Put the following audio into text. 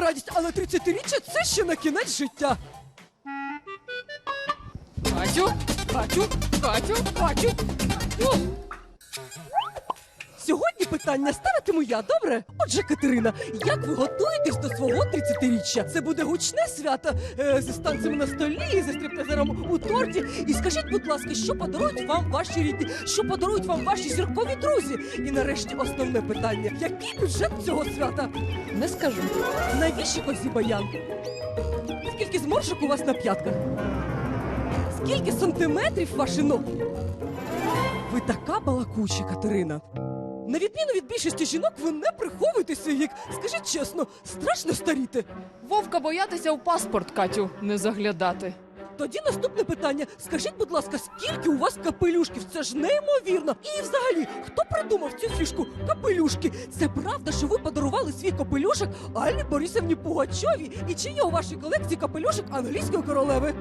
звичайна радість, але 30-річчя це ще на кінець життя. Катю, Катю, Катю, Катю. Сьогодні питання ставитиму я, добре? Отже, Катерина, як ви готуєтесь до свого 30-річчя? Це буде гучне свято е, зі станцями на столі, зі стриптизером у торті. І скажіть, будь ласка, що подарують вам ваші рідні, що подарують вам ваші зіркові друзі? І нарешті основне питання: який бюджет цього свята? Не скажу. Навіщо ось баян? Скільки зморшок у вас на п'ятках? Скільки сантиметрів ваші ноги? Ви така балакуча, Катерина. На відміну від більшості жінок, ви не приховуєте свій вік. Скажіть чесно, страшно старіти. Вовка боятися у паспорт, Катю, не заглядати. Тоді наступне питання. Скажіть, будь ласка, скільки у вас капелюшків? Це ж неймовірно. І взагалі, хто придумав цю фішку капелюшки? Це правда, що ви подарували свій капелюшок Аллі Борисівні Пугачові? І чи є у вашій колекції капелюшок англійської королеви?